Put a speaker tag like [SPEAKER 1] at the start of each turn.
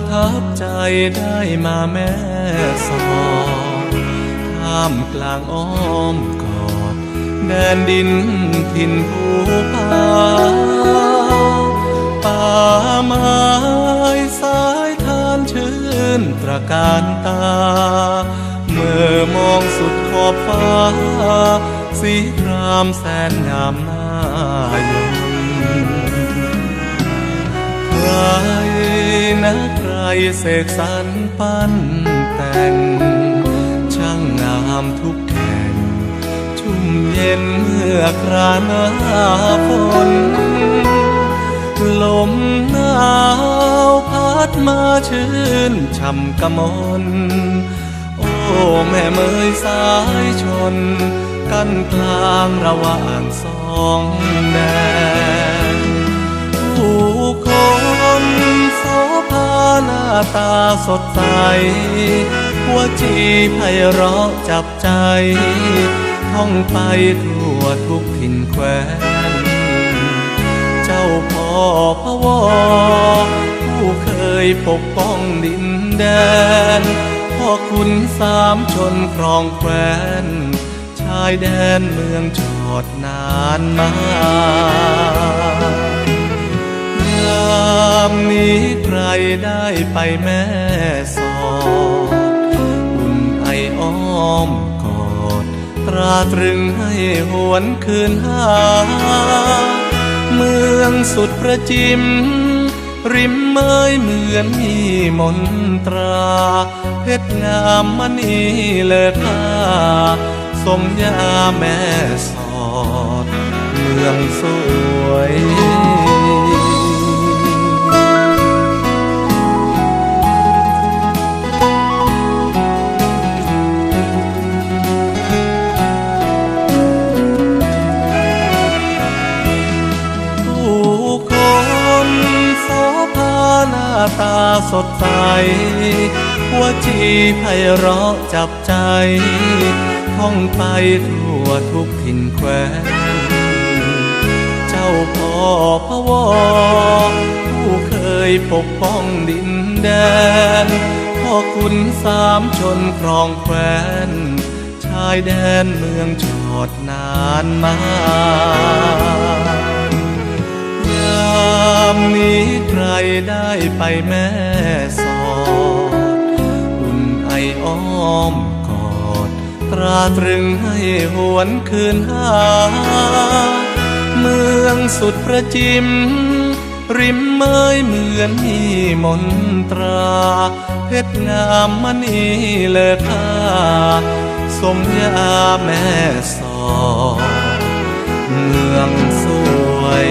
[SPEAKER 1] ประทับใจได้มาแม่สอดท่ามกลางอ้อมกอดแดนดินถิ่นภูผาป่าไม้สายทานชื่นตระการตา เมื่อมองสุดขอบฟ้า สีครามแสนงามน่ายนใคร นะใครเสกสรรปั้นแต่ง ช่างงามทุกแห่งชุ่มเย็นเมื่อคราหน้าฝนลมหนาวพัดมาชื่นช่ำกะมนโอ้แม่เมยสายชน กันกลางระหว่างสองแดนผู้คน โสภาหน้าตาสดใส หัวจีไพเราะจับใจ ท่องไปทั่วทุกถิ่นแคว้น เจ้าพ่อพะวอผู้เคยปกป้องดินแดน พ่อคุณสามชนครองแคว้น ชายแดนเมืองจอดนานมา ได้ไปแม่สอดอุ่นไออ้อมกอดตราตรึงให้หวนคืนหา เมืองสุดประจิม ริมเมยเหมือนมีมนตรา เพชรงามมณีเลิศค่าสมยาแม่สอด เมืองสวย หน้าตาสดใสหัวจีไพเราะจับใจ ท่องไปทั่วทุกถิ่นแคว้นเจ้าพ่อพะวอผู้เคยปกป้องดินแดน พ่อคุณสามชนครองแคว้น ชายแดนเมืองจอดนานมายามนี้ ได้ไปแม่สอด อุ่นไออ้อมกอด ตราตรึงให้หวนคืนหา เมืองสุดประจิม ริมเมยเหมือนมีมนตรา เพชรงามมณีเลิศค่าสมยาแม่สอด เมืองสวย